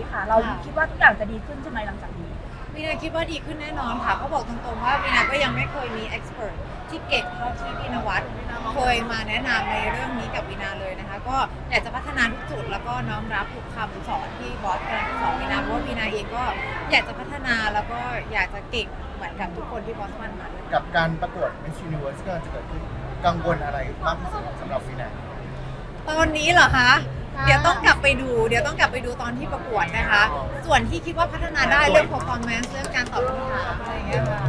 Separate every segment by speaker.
Speaker 1: นี้ค่ะ เราคิดว่าทุกอย่างจะดีขึ้นใช่ไหมหลังจากนี้
Speaker 2: วีนาคิดว่าดีขึ้นแน่นอนค่ะเพราะบอกตรงๆว่าวีนาก็ยังไม่เคยมีเอ็กซ์เพรสที่เก่งเท่าที่พี่นวัดเคยมาแนะนำในเรื่องนี้กับวีนาเลยนะคะ ก็อยากจะพัฒนาทุกจุดแล้วก็น้อมรับทุกคำสอนที่บอสกำลังสอนวีนาเพราะว่าวีนาเองก็อยากจะพัฒนาแล้วก็อยากจะเก่งเหมือนกับทุกคนที่บอสมันมาด้วย
Speaker 3: กับการประกวด Miss Universe ที่กำลังจะเกิดขึ้นกังวลอะไรมากที่สุดสำหรับวีนา
Speaker 2: ตอนนี้เหรอคะ เดี๋ยวต้องกลับไปดู เดี๋ยวต้องกลับไปดูตอนที่ประกวดนะคะ ส่วนที่คิดว่าพัฒนาได้เรื่อง performance เรื่องการตอบคำถามอะไรอย่างเงี้ยค่ะ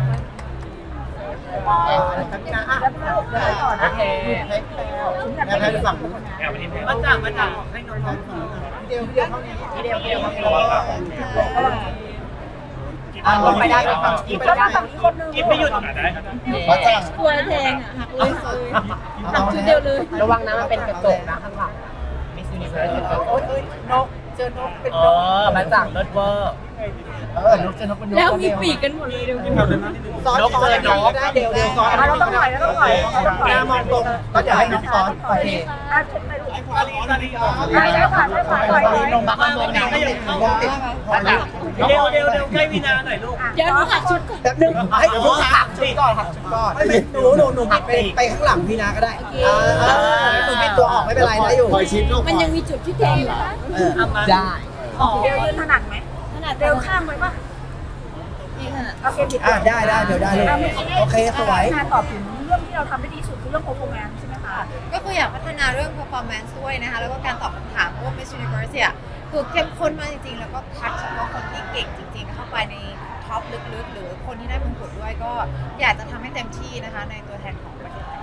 Speaker 3: อะทักนะอะ
Speaker 1: แล้วไม่บอกเลยก่อนนะ
Speaker 3: ให้แพลวแพลวให้ฝั่งนู้น
Speaker 4: มาจากมาจากให้น้อง
Speaker 3: เดียวเดียวเท่านี้
Speaker 4: เดียวเดียว
Speaker 3: อะลงไปได้ไหมครับ
Speaker 4: กิน
Speaker 1: แล้วก็ฝั่งนี้คนนึง
Speaker 4: กินไม่หยุดอะได้ครับ
Speaker 3: มาจ้าง
Speaker 5: กลัวแทงอะหักเลยหักชุดเดียวเลย
Speaker 6: ระวังนะมันเป็นกระจกนะข้างหลังมิสยูนิเวิร์ส โอ้ยเอ้ยนกเจอนกเป็นนกเออมาจากรถเวอร์
Speaker 3: เออนกจะนกเป็นนก
Speaker 5: แล้วมีปีกกันหมดเลยเดี๋ยว
Speaker 6: ซ้อนซ้อนนก ได้เดี๋ยวเดี๋ยวซ้อน
Speaker 1: เราต้องปล่อยเราต้องปล่อยเราต้องปล่อย
Speaker 3: หน้ามองตรงก็จะให้น้องซ้อนไปเค
Speaker 1: อะเช็คไปดู
Speaker 4: ขอรีขอรี
Speaker 1: ได้ได้ค่ะได้ค่ะปล่อยปล่อย
Speaker 6: ลงบักลงน้ำ
Speaker 4: ก็ยังเข้า
Speaker 3: ลงติดพอแล้ว
Speaker 4: เร็วเร็วเร็วใกล้วีนาหน่อยลูก
Speaker 5: เดี๋ยวหนูหักชุดก่อน
Speaker 6: แป๊บนึงให้หนูหักชุดก่อนหักชุดก่อนหนูหนูหนูไปไปข้างหลังพี่นาก็ได้หนูปิดตัวออกไม่เป็นไรนะอยู่
Speaker 3: คอยชิดลูก
Speaker 5: มันยังมีจุดที่แทงอยู่นะ
Speaker 6: ได้
Speaker 5: อ๋อ
Speaker 1: เดี๋ยวยืนถนัดไหม
Speaker 5: ขนาด
Speaker 1: เร็วข้ามไปป่ะ
Speaker 5: นี่ขนาด
Speaker 1: โอเคผิด
Speaker 6: อะได้ได้เดี๋ยวได้เลย
Speaker 1: อะเมื่อกี้
Speaker 6: โอเคสวย
Speaker 1: งานตอบถึงเรื่องที่เราทำได้ดีสุดคือเรื่อง performance ใช่ไหมคะ
Speaker 2: ก็คืออยากพัฒนาเรื่อง performance ด้วยนะคะ แล้วก็การตอบคำถามเพราะว่า Miss Universe เนี่ย คือเข้มข้นมากจริงๆ แล้วก็คัดเฉพาะคนที่เก่งจริงๆ เข้าไปในท็อปลึกๆ หรือคนที่ได้มงกุฎด้วยก็อยากจะทำให้เต็มที่นะคะ ในตัวแทนของประเทศไทย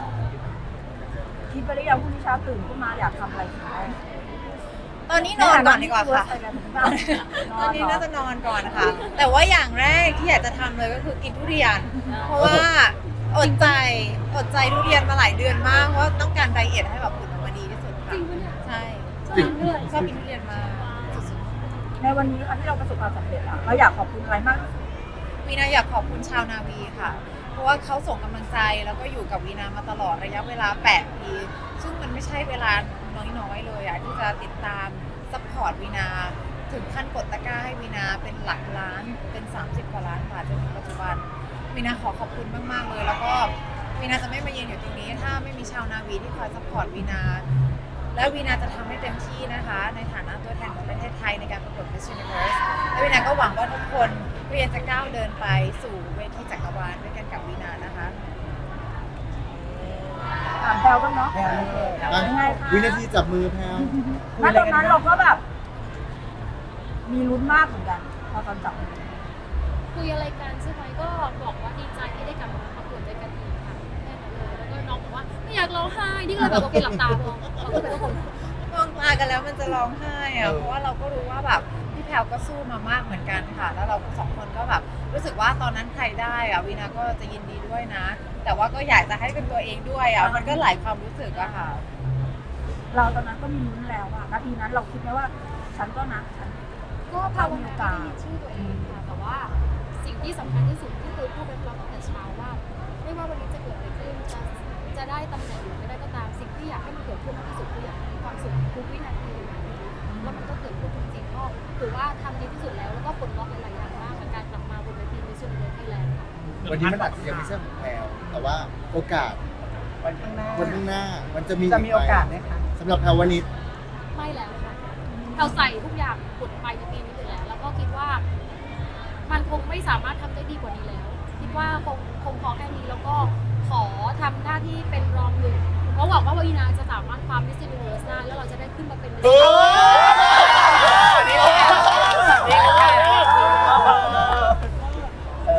Speaker 1: คิดไปหรือยังพรุ่งนี้เช้าตื่นขึ้นมาอยากทำอะไรคะ
Speaker 2: ตอนนี้นอนก่อนดีกว่าค่ะต
Speaker 1: ต
Speaker 2: อ
Speaker 1: อนน
Speaker 2: นี้
Speaker 1: นี้
Speaker 2: น่า
Speaker 1: น่า
Speaker 2: จะ
Speaker 1: จะ
Speaker 2: นอนก่อนนะคะแต่ว่าอย่างแรกที่อยากจะทำเลยก็คือกินทุเรียน เพราะว่าอดใจอดใจทุเรียนมาหลายเดือนมากเพราะว่าต้องการไดเอทให้แบบหุ่นออกมาดีที่สุดค่ะ ใช่
Speaker 3: จริง
Speaker 2: ชอบกินทุเรียนมากสุด
Speaker 1: ในวันนี้ค่ะที่เราประสบความสำเร็จอะเราอยากขอบคุณอะไรมากที่สุด
Speaker 2: วีนาอยากขอบคุณชาวนาวีค่ะ เพราะว่าเขาส่งกำลังใจแล้วก็อยู่กับวีนามาตลอดระยะเวลา 8 ปี ซึ่งมันไม่ใช่เวลาน้อยๆเลยอะที่จะติดตามซัพพอร์ตวีนา ถึงขั้นกดตะกร้าให้วีนาเป็นหลักล้านเป็น 30 กว่าล้านบาทจนถึงปัจจุบันวีนาขอขอบคุณมากๆเลย แล้วก็วีนาจะไม่มาเยืนอยู่ตรงนี้ ถ้าไม่มีชาวนาวีที่คอยซัพพอร์ตวีนา และวีนาจะทำให้เต็มที่นะคะ ในฐานะตัวแทนของประเทศไทยในการประกวด Miss Universe และวีนาก็หวังว่าทุกคนก็ยังจะก้าวเดินไปสู่เวทีจักรวาลด้วยกันกับวีนานะคะ
Speaker 1: ถามแพลวบ้างเนาะ
Speaker 3: อะ
Speaker 1: ยังไงคะ
Speaker 3: วินาทีจับมือแพลว
Speaker 1: ณตอนนั้นเราก็แบบ มีลุ้นมากเหมือนกัน พอตอนจับมือ
Speaker 5: คุยอะไรกันใช่ไหมก็บอกว่าดีใจที่ได้กลับมาประกวดด้วยกันอีกค่ะแค่นั้นเลยแล้วก็น้องบอกว่าไม่อยากร้องไห้นี่ก็เลยแบบโอเคหลับตาลองเเลยทุกคน
Speaker 2: มองตากันแล้วมันจะร้องไห้อะเพราะว่าเราก็รู้ว่าแบบพี่แพลวก็สู้มามากเหมือนกันค่ะ แล้วเราสองคนก็แบบรู้สึกว่าตอนนั้นใครได้อะวีนาก็จะยินดีด้วยนะ แต่ว่าก็อยากจะให้เป็นตัวเองด้วยอะมันก็หลายความรู้สึกอะค่ะ
Speaker 1: เราตอนนั้นก็มีลุ้นแล้วอะนาทีนั้นเราคิดไหมว่า ฉันก็นะฉัน
Speaker 5: ก็ภาวนาไม่ได้ยินชื่อตัวเองค่ะ แต่ว่าสิ่งที่สำคัญที่สุดที่คือพูดไปพร้อมตั้งแต่เช้าว่า ไม่ว่าวันนี้จะเกิดอะไรขึ้นจะ จะได้ตำแหน่งหรือไม่ได้ก็ตามสิ่งที่อยากให้มันเกิดขึ้นมากที่สุดคืออยากให้มีความสุขทุกวินาทีแล้วมันก็เกิดขึ้นจริงๆก็ถือว่าทำดีที่สุดแล้วแล้วก็ปลดล็อกหลายๆอย่างมากกับการกลับมาบนเวทีมิสซิ่งเวิร์ไทยแลนด์ค่ะ
Speaker 3: วันนี้มันอาจจะยังไม่ใช่ของแพลวแต่ว่าโอกาส
Speaker 6: วันข้างหน้า
Speaker 3: วันข้างหน้ามันจะมี
Speaker 6: จะมีโอกาส
Speaker 3: ไห
Speaker 6: ไหมคะ
Speaker 3: สำหรับแพลววันนี้
Speaker 5: ไม่แล้วค่ะเราใส่ทุกอย่างกดไปในปีนี้อยู่แล้ว แล้วก็คิดว่า มันคงไม่สามารถทำได้ดีกว่านี้แล้ว คิดว่าคงคงพอแค่นี้แล้วก็ ขอทำหน้าที่เป็นรองหนึ่งเพราะหวังว่าวีนาจะสามารถความมิสซิเวิร์สได้แล้วเราจะได้ขึ้นมาเป็น Miss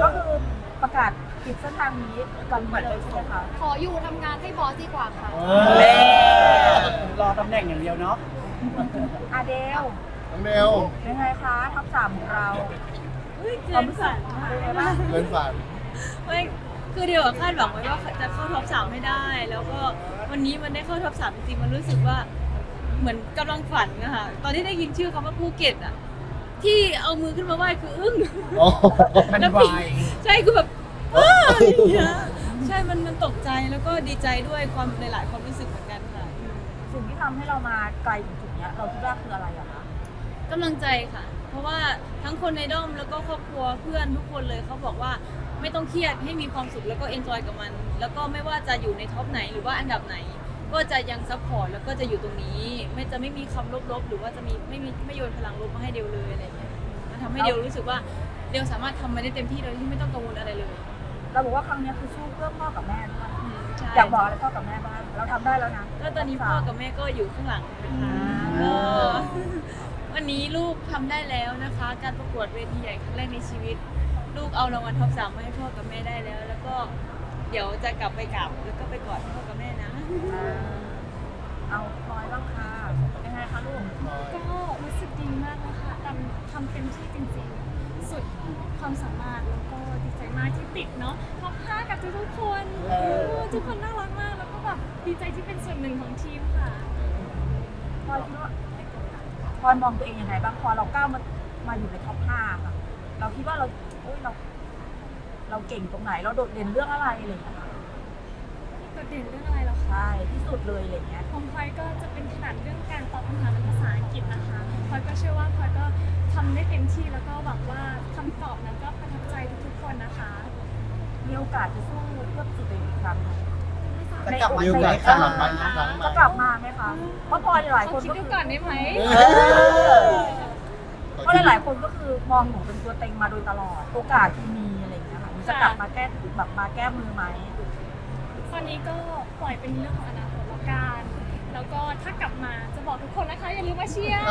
Speaker 1: ก็คือประกาศปิดเส้นทางนี้ก่อนนี้เลยใช่ไหมคะ
Speaker 5: ขออยู่ทำงานให้บอสดีกว่าค่ะ
Speaker 6: เล่รอตำแหน่งอย่างเดียวเนาะ
Speaker 1: อาเดล
Speaker 3: น้องเดว
Speaker 1: ยังไงคะท็อปสามของเรา
Speaker 7: เฮ้ย
Speaker 1: ค
Speaker 7: เกิ
Speaker 1: วาม
Speaker 7: น
Speaker 1: รู้สึ
Speaker 7: ฝั
Speaker 1: ก
Speaker 7: น
Speaker 1: เป็นไงบ้าง
Speaker 3: เกินฝัน
Speaker 7: ไม่ คือเดียวอะคาดหวังไว้ว่าจะเข้าท็อปสามให้ได้ แล้วก็วันนี้มันได้เข้าท็อปสามจริงๆมันรู้สึกว่าเหมือนกำลังฝันอะค่ะตอนที่ได้ยินชื่อคำว่าภูเก็ตอะที่เอามือขึ้นมาไหว้คืออึ้ง
Speaker 3: โอ้
Speaker 6: มัน
Speaker 7: แล้ว
Speaker 6: ไว
Speaker 7: พี่ใช่คือแบบอ้าอะไรอย่างเงี้ยใช่มันมันตกใจแล้วก็ดีใจด้วยความหลายๆความรู้สึกเหมือนกันค่ะ
Speaker 1: สิ่งที่ทำให้เรามาไกลถึงจุดเนี้ยเราคิดว่าคืออะไรอะคะ
Speaker 7: กำลังใจค่ะ เพราะว่าทั้งคนในด้อมแล้วก็ครอบครัวเพื่อนทุกคนเลยเขาบอกว่า ไม่ต้องเครียดให้มีความสุขแล้วก็เอนจอยกับมัน แล้วก็ไม่ว่าจะอยู่ในท็อปไหนหรือว่าอันดับไหน ก็จะยังซัพพอร์ตแล้วก็จะอยู่ตรงนี้ ไม่จะไม่มีคำลบๆ หรือว่าจะมีไม่มีไม่โยนพลังลบมาให้เดวเลยอะไรเงี้ยมันทำให้เดวรู้สึกว่าเดวสามารถทำมันได้เต็มที่โดยที่ไม่ต้องกังวลอะไรเลย
Speaker 1: เราบอกว่าครั้งเนี้ยคือสู้เพื่อพ่อกับแม่ด้วย
Speaker 7: อืมใช่
Speaker 1: อยากบอกอะไรพ่อกับแม่บ้างเราทำได้แล้วนะ
Speaker 7: ก็ตอนนี้พ่อกับแม่ก็อยู่ข้างหลังนะคะ
Speaker 1: อ่า
Speaker 7: ก็วันนี้ลูกทำได้แล้วนะคะ การประกวดเวทีใหญ่ครั้งแรกในชีวิต ลูกเอารางวัลท็อปสามมาให้พ่อกับแม่ได้แล้ว แล้วก็เดี๋ยวจะกลับไปกราบแล้วก็ไปกอดพ่อกับแม่นะ
Speaker 1: เอาพลอยบ้างค่ะยังไงคะลูก
Speaker 8: ก็รู้สึกดีมากนะคะทำทำเต็มที่จริงๆ สุดความสามารถแล้วก็ดีใจมากที่ติดเนาะท็อปห้ากับทุกๆคนเออทุกคนน่ารักมากแล้วก็แบบดีใจที่เป็นส่วนหนึ่งของทีมค่ะ
Speaker 1: พลอยคิดว่าพลอยมองตัวเองยังไงบ้างพอเราก้าวมามาอยู่ในท็อปห้าค่ะ เราคิดว่าเราโอ้ยเราเราเก่งตรงไหนเราโดดเด่นเรื่องอะไรอะไรอย่างเงี้ยค่ะ
Speaker 8: โดดเด่นเรื่องอะไรเหรอคะ
Speaker 1: ใช่ที่สุดเลยอะไรอย่างเงี้ย
Speaker 8: ของพลอยก็จะเป็นถนัดเรื่องการตอบคำถามเป็นภาษาอังกฤษนะคะพลอยก็เชื่อว่าพลอยก็ทำได้เต็มที่แล้วก็หวังว่าคำตอบนั้นก็ประทับใจทุกๆคนนะคะ
Speaker 1: มีโอกาสจะสู้เพื่อสุดตัวเองอีกครั้งหนึ่ง
Speaker 3: จะกลับมาอยู่ในครั้งหลังไหมครั้งไหม
Speaker 1: จะกลับมาไหมคะเพราะพลอยหลาย
Speaker 8: ข
Speaker 1: ค
Speaker 8: อนคิด
Speaker 1: ก็
Speaker 8: ดู
Speaker 1: คือ
Speaker 8: ก่อนได้ไหม
Speaker 1: เพราะหลายๆคนก็คือมองหนูเป็นตัวเต็งมาโดยตลอด โอกาสที่มีอะไรอย่างเงี้ยค่ะจะกลับมาแก้แบบมาแก้มือไหม
Speaker 8: ตอนนี้ก็ปล่อยเป็นเรื่องของอนาคตแล้วกันแล้วก็ถ้ากลับมาจะบอกทุกคนนะคะอย่าลืมมาเชียร์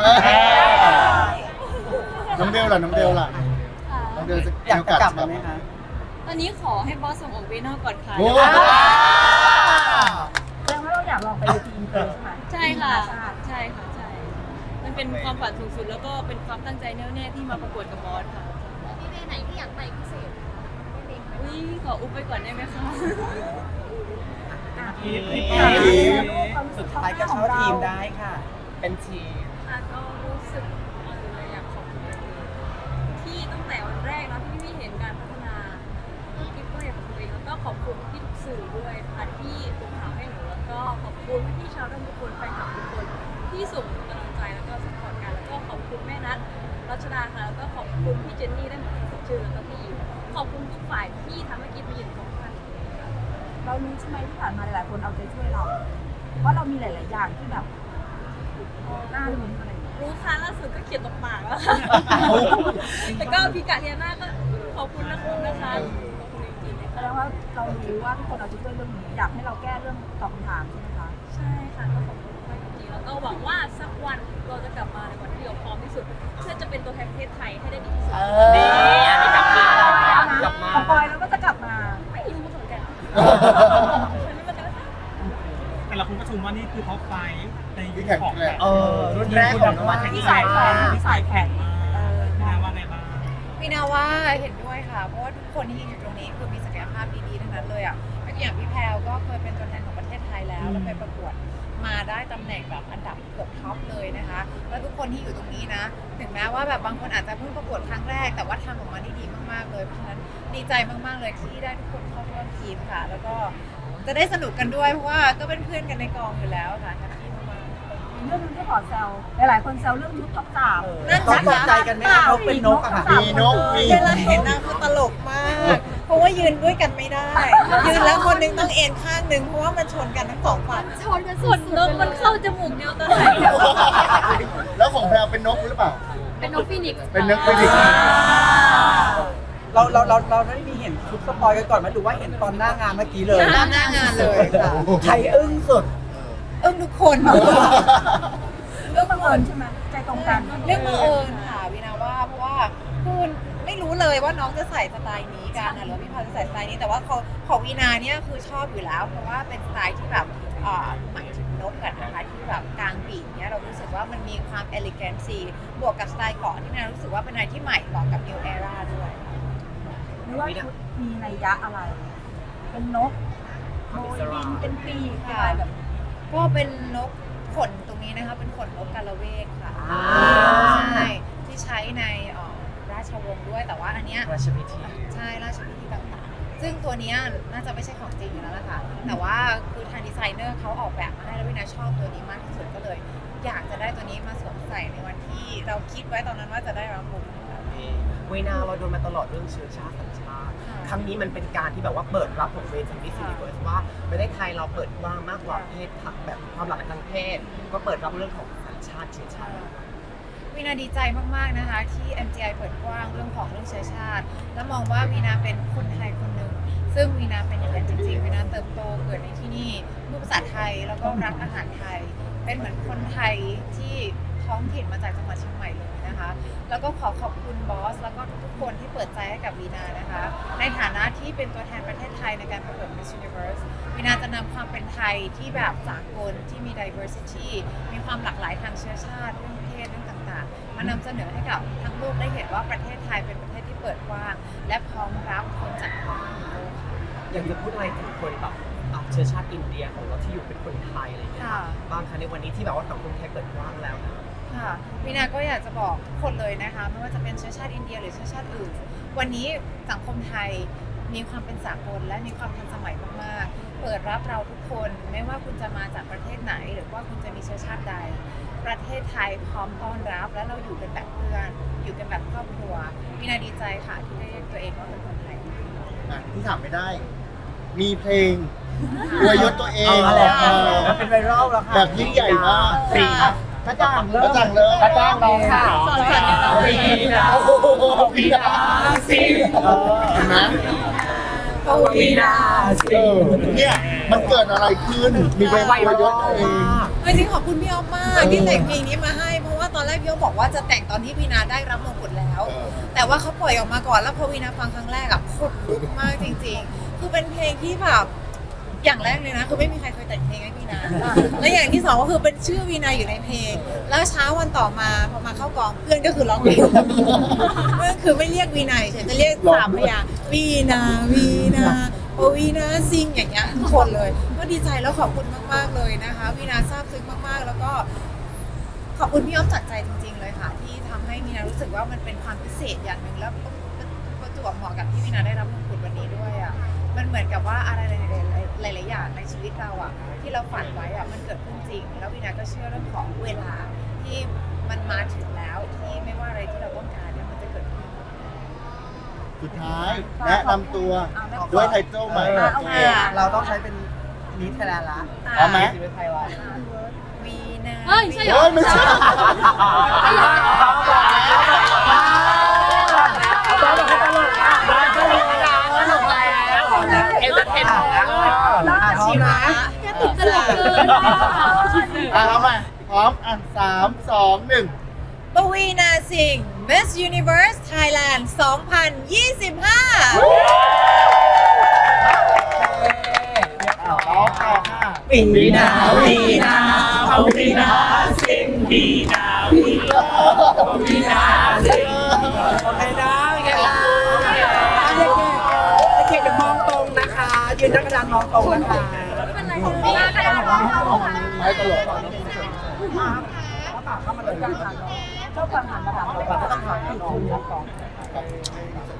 Speaker 3: น้องเบลล่ะน้องเบลล่ะ
Speaker 8: ค่ะ
Speaker 3: น้องเบลจะ
Speaker 6: อยากจะกลับมาไหมคะ
Speaker 7: ตอนนี้ขอให้บอสส่งออกเวนอกก่อนค่ะ
Speaker 3: โอ้
Speaker 1: แสดงว่าเราอยากลองไปเวทีอินเตอร์ใช่ไหม
Speaker 7: ใช่ค่ะ
Speaker 1: นานาชาติ
Speaker 7: ใช่ค่ะใช่ มันเป็นความฝันสูงสุดแล้วก็เป็นความตั้งใจแน่วแน่ที่มาประกวดกับบอสค่ะ
Speaker 8: มีเวไหนที่อยากไปพิเศษไม่เล็งไหม
Speaker 7: อุ้ยขออุบไปก่อนได้ไหมคะ
Speaker 1: อะ
Speaker 4: ทีม
Speaker 6: สุดท้ายก็เข้าทีมได้ค่ะ เป็นทีม
Speaker 8: ค่ะก็รู้สึกเอออยากขอบคุณที่ตั้งแต่วันแรกนะที่พี่เห็นการพัฒนากิ๊บก็อยากขอบคุณตัวเองแล้วก็ขอบคุณพี่ทุกสื่อด้วยนะคะที่ลงข่าวให้หนูแล้วก็ขอบคุณพี่ๆชาวด้อมทุกคนแฟนคลับทุกคนที่ส่ง เรา
Speaker 1: รู้ใช่ไหมที่ผ่านมาหลายๆคนเอาใจช่วยเรา เพราะเรามีหลาย ๆ อย่างที่แบบน่าลุ้นอะไรอย่างเงี้ย
Speaker 8: รู้ค่ะล่าสุดก็เขียนตบปากแล้วค่ะแล้วก็พิกาเทียนาก็ขอบคุณนะคุณนะคะขอบคุณจริงๆเลย
Speaker 1: แส
Speaker 8: ค่ะ
Speaker 1: ดงว่าเรารู้ว่าทุกคนเอาใจช่วยเรื่องนี้อยากให้เราแก้เรื่องตอบคำถามใช่ไหมคะ
Speaker 8: ใช่ค่ะก็ขอบคุณมากจริงๆแล้วก็หวังว่าสักวันเราจะกลับมาในวันที่เราพร้อมที่สุด เพื่อจะเป็นตัวแทนประเทศไทยให้ได้ดีที่สุด
Speaker 6: ดีอันนี้กลับมา
Speaker 1: ก
Speaker 6: กลับมา
Speaker 1: ของปอยเราก็จะกลับมา
Speaker 8: ไม่รู้เหมือนกันฉันไม่มากันนะคะ
Speaker 4: แต่ละคนก็ช มว่านี่คือท็อปไฟว์ในยุ
Speaker 3: ที่
Speaker 4: ค
Speaker 3: แข่ง
Speaker 4: ของ
Speaker 3: แหละ
Speaker 6: เออรุ่นแรกของนวัต
Speaker 1: ที่สายแข่งที่สายแข่ง
Speaker 4: เออแม่ว่าไงบ้าง
Speaker 2: มีนาว่าเห็นด้วยค่ะ เพราะว่าทุกคนที่ยืนอยู่ตรงนี้คือมีศักยภาพดีๆทั้งนั้นเลยอะก็อย่างพี่แพรวก็เคยเป็นตัวแทนของประเทศไทยแล้วแล้วไปประกวดมาได้ตำแหน่งแบบอันดับเกือบท็อปเลยนะคะ แล้วทุกคนที่อยู่ตรงนี้นะ ถึงแม้ว่าแบบบางคนอาจจะเพิ่งประกวดครั้งแรก แต่ว่าทำออกมาได้ดีมากๆเลย เพราะฉะนั้นดีใจมากๆเลยที่ได้ทุกคนเข้าร่วมทีมค่ะ แล้วก็ จะได้สนุกกันด้วย เพราะว่าก็เป็นเพื่อนกันในกองอยู่แล้วค่ะแฮปปี้มากๆ
Speaker 1: มีเรื่องนึงที่ขอแซวหลายๆคนแซวเรื่องชุดท็อปสาม
Speaker 6: เขาตกใจกันไหมคะเขาเป็นนกอะค่ะ
Speaker 3: มีนกมี
Speaker 2: เวลาเห็นนางคือตลกมาก เพราะว่ายืนด้วยกันไม่ได้ ยืนแล้วคนหนึงต้องเอ็นข้างหนึงเพราะว่ามันชนกันทั้งสองฝั่ง
Speaker 8: ชนกัน
Speaker 7: ส่
Speaker 8: สุ
Speaker 7: วน
Speaker 8: ด
Speaker 7: นกมันเข้าจมูกเดียวตอนไหน
Speaker 3: แล้วของแพรวเป็นนกหรือเปล่า
Speaker 8: เป็นนกฟีนิกซ์
Speaker 3: เป็นนกเป็นอีก
Speaker 6: เราเราเราเราไม่ได้มีเห็นชุดสปอยกันก่อนไหมหรือว่าเห็นตอนหน้างานเมื่อกี้เลย
Speaker 2: หน้างานเลยค่ะ
Speaker 6: ใครอึ้งสุด
Speaker 2: เอิ้งทุกคน
Speaker 1: เรื่องบังเอิญใช่ไหมใจตรงกัน
Speaker 2: เรื่องบังเอิญค่ะวินาว่าเพราะว่าคือไม่รู้เลยว่าน้องจะใส่สไตล์นี้กันนะหรือว่าพี่พาวจะใส่สไตล์นี้แต่ว่าของของวีนาเนี่ยคือชอบอยู่แล้ว เพราะว่าเป็นสไตล์ที่แบบเอ่อหมายถึงนกกันนะคะที่แบบกลางปีกเนี่ยเรารู้สึกว่ามันมีความเอลิแกนซีบวกกับสไตล์เกาะที่นารู้สึกว่าเป็นอะไรที่ใหม่เหมาะกับ New Era ด้วย
Speaker 1: ห รือว่าชุดมีนัยยะอะไร เป็นนกโบยบินเป็นปีกเป็นอะไรแบบนี้
Speaker 2: ก็เป็นนกขนตรงนี้นะคะ เป็นขนนกกาละเวกค่ะ
Speaker 6: อ่า
Speaker 2: ใช่ที่ใช้ในเอ่อราชวงศ์ด้วยแต่ว่าอันเนี้ย
Speaker 6: ราชพิธี
Speaker 2: ใช่ราชพิธีต่างๆ ซึ่งตัวเนี้ยน่าจะไม่ใช่ของจริงอยู่แล้วล่ะค่ะแต่ว่าคือทางดีไซเนอร์เขาออกแบบมาให้แล้ววินาชอบตัวนี้มากที่สุดก็เลย อยากจะได้ตัวนี้มาสวมใส่ในวันที่เราคิดไว้ตอนนั้นว่าจะได้รับมงกุฎ
Speaker 6: เวนาเราโดนมาตลอดเรื่องเชื้อชาติสัญชาติ
Speaker 2: ค่ะ
Speaker 6: ครั้งนี้มันเป็นการที่แบบว่าเปิดรับของเวทีมิสซิลิเวิร์สว่าประเทศไทยเราเปิดกว้างมากกว่าเพศแบบความหลากหลายทางเพศ ก็เปิดรับเรื่องของสัญชาติเชื้อชาติ
Speaker 2: วีนาดีใจมากๆนะคะที่ MGI เปิดกว้างเรื่องของเรื่องเชื้อชาติ และมองว่าวีนาเป็นคนไทยคนหนึ่งซึ่งวีนาเป็นอย่างนั้นจริงๆวีนาเติบโตเกิดในที่นี่พูดภาษาไทยแล้วก็รักอาหารไทย เป็นเหมือนคนไทยที่ ท้องถิ่นมาจากจังหวัดเชียงใหม่เลยนะคะ แล้วก็ขอขอบคุณบอส แล้วก็ทุกๆคนที่เปิดใจให้กับวีนานะคะ ในฐานะที่เป็นตัวแทนประเทศไทยในการประกวด Miss Universe วีนาจะนำความเป็นไทยที่แบบสากลที่มี diversity มีความหลากหลายทางเชื้อชาติเรื่องเพศเรื่องต่างๆ มานำเสนอให้กับทั้งโลกได้เห็นว่าประเทศไทยเป็นประเทศที่เปิดกว้าง และพร้อมรับคนจากทั่วทุกโลกค่ะ
Speaker 6: อยากจะพูดอะไรถึงคนแบบอะเชื้อชาติอินเดียของเราที่อยู่เป็นคนไทยอะไรอย่างเงี้ย
Speaker 2: ค่ะ
Speaker 6: บางครั้งในวันนี้ที่แบบว่าสังคมไทยเปิดกว้างแล้วนะ
Speaker 2: ค่ะวีนาก็อยากจะบอกทุกคนเลยนะคะไม่ว่าจะเป็นเชื้อชาติอินเดียหรือเชื้อชาติอื่น วันนี้สังคมไทยมีความเป็นสากลและมีความทันสมัยมากๆ เปิดรับเราทุกคนไม่ว่าคุณจะมาจากประเทศไหน หรือว่าคุณจะมีเชื้อชาติใด ประเทศไทยพร้อมต้อนรับ และเราอยู่กันแบบเพื่อนอยู่กันแบบครอบครัววีนาดีใจค่ะที่ได้เรียกตัวเองว่าเป็นคนไทย
Speaker 3: อะที่ถามไม่ได้ มีเพลงอวยยศตัวเอง
Speaker 6: เอาแล้ว
Speaker 3: เออ
Speaker 6: มันเป็นไวรัลแล้วค่ะ
Speaker 3: แบบยิ่งใหญ่มาก
Speaker 6: สี่กระจ่างเริ่
Speaker 3: กระจ่างเริ่ม
Speaker 6: กระจ่างน้องค่ะ
Speaker 7: สอนกันเนี่ยเรา
Speaker 6: วีนา
Speaker 3: โอ้โหวีนาสิเออเห็นไหม
Speaker 6: วีนา
Speaker 3: เออเนี่ยมันเกิดอะไรขึ้น มีเพลงอวยยศตัวเอง
Speaker 2: จริงๆขอบคุณพี่อ๊อฟมากที่แต่งเพลงนี้มาให้ เพราะว่าตอนแรกพี่อ๊อฟบอกว่าจะแต่งตอนที่วีนาได้รับมงกุฎแล้ว
Speaker 3: เออ
Speaker 2: แต่ว่าเขาปล่อยออกมาก่อนแล้วพอวีนาฟังครั้งแรกอะขนลุกมากจริง ๆ คือเป็นเพลงที่แบบ อย่างแรกเลยนะคือไม่มีใครเคยแต่งเพลงให้วีนาและอย่างที่สองก็คือเป็นชื่อวีนาอยู่ในเพลง แล้วเช้าวันต่อมาพอมาเข้ากองเพื่อนก็คือร้องเพลงเพื่อนคือไม่เรียกวีนาเฉยจะเรียกสามพยางวีนาวีนาโอวีนาซิงอย่างเงี้ยทุกคนเลย ก็ดีใจแล้วขอบคุณมาก ๆ เลยนะคะวีนาซาบซึ้งมากๆ แล้วก็ ขอบคุณพี่อ้อมจากใจจริง ๆ เลยค่ะ ที่ทำให้มีนารู้สึกว่ามันเป็นความพิเศษอย่างหนึ่งแล้วประจวบเหมาะกับที่มีนาได้รับมงกุฎวันนี้ด้วยอะมันเหมือนกับว่าอะไรห ชีวิตเราอะที่เราฝันไว้อะมันเกิดขึ้นจริง แล้ววีนาก็เชื่อเรื่องของเวลาที่มันมาถึงแล้วที่ไม่ว่าอะไรที่เราต้องการเนี่ยมันจะเกิดขึ้น
Speaker 3: สุดท้ายแนะนำตัวด้วยไทเทิลใหม่
Speaker 6: เออ
Speaker 2: โอเค
Speaker 6: เราต้องใช้เป็นมิสไทยแลนด์ละ
Speaker 3: เอาไหม
Speaker 6: มิสไทยแลนด์
Speaker 2: วีนา
Speaker 7: เฮ้ยใช่เหร
Speaker 3: โอ้
Speaker 7: อย
Speaker 3: ไม่ใช่
Speaker 6: เอ็า
Speaker 3: มสองหนึ่ง
Speaker 2: ปวีนาสิงห์ Miss Universe Thailand 2025
Speaker 3: เอาต่อค่ะ
Speaker 6: วีนาวีนาวีนาสิงวีนาวีนาวีนาสิงโอเคนะโอเคนะเด็กๆเด็กๆมองตรงนะคะ ยืนหน้ากระดานมองตรงนะคะ
Speaker 3: ไม่ตลก
Speaker 1: ชอบฟังหันมาถามเรา
Speaker 3: ต้องถาม